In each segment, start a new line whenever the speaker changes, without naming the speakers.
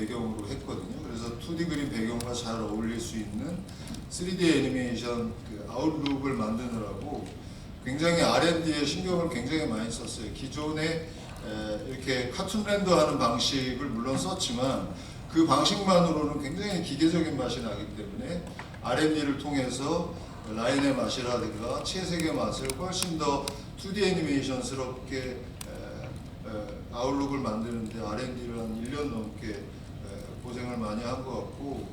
배경으로 했거든요. 그래서 2D 그림 배경과 잘 어울릴 수 있는 3D 애니메이션 그 아웃룩을 만드느라고 굉장히 R&D에 신경을 굉장히 많이 썼어요. 기존에 에, 이렇게 카툰 렌더하는 방식을 물론 썼지만 그 방식만으로는 굉장히 기계적인 맛이 나기 때문에 R&D를 통해서 라인의 맛이라든가 채색의 맛을 훨씬 더 2D 애니메이션스럽게 아웃룩을 만드는데 R&D를 한 1년 넘게 에, 고생을 많이 한 것 같고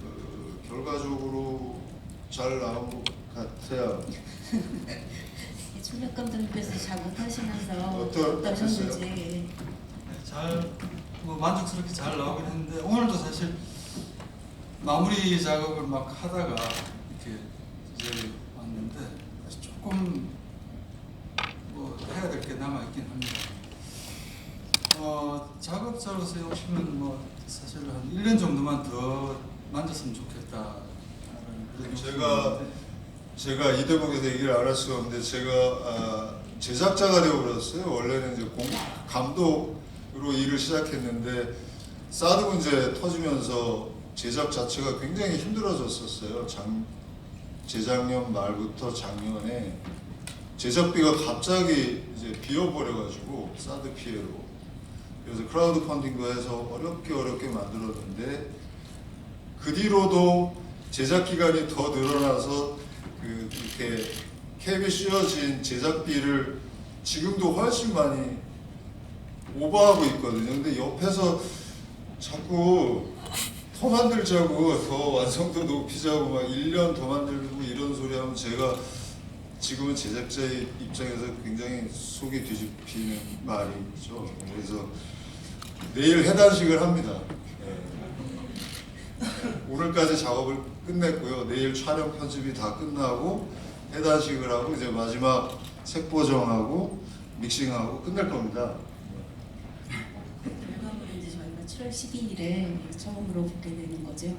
그, 결과적으로 잘 나온 것 같아요.
출력 감독님께서 작업하시면서
어떠-
어떠셨는지
잘뭐 만족스럽게 잘 나오긴 했는데 오늘도 사실 마무리 작업을 막 하다가 이렇게 이제 왔는데 조금 뭐 해야 될 게 남아 있긴 합니다. 어 작업자로서 오시면 뭐 사실 한 1년 정도만 더 만졌으면 좋겠다.
제가 제가 이 대목에서 얘기를 안 할 수가 없는데 제가 아, 제작자가 되어버렸어요. 원래는 이제 공, 감독으로 일을 시작했는데 사드 문제 터지면서 제작 자체가 굉장히 힘들어졌었어요. 장, 재작년 말부터 작년에 제작비가 갑자기 이제 비어버려가지고 사드 피해로 그래서 크라우드 펀딩도 해서 어렵게 어렵게 만들었는데 그 뒤로도 제작 기간이 더 늘어나서 그 이렇게 캡이 씌워진 제작비를 지금도 훨씬 많이 오버하고 있거든요. 근데 옆에서 자꾸 더 만들자고 더 완성도 높이자고 막 1년 더 만들고 이런 소리 하면 제가 지금은 제작자의 입장에서 굉장히 속이 뒤집히는 말이죠. 그래서 내일 해단식을 합니다. 예. 오늘까지 작업을 끝냈고요. 내일 촬영 편집이 다 끝나고 해단식을 하고 이제 마지막 색 보정하고 믹싱하고 끝낼 겁니다.
결과물을 이제 저희가 7월 12일에 처음으로 보게 되는 거죠.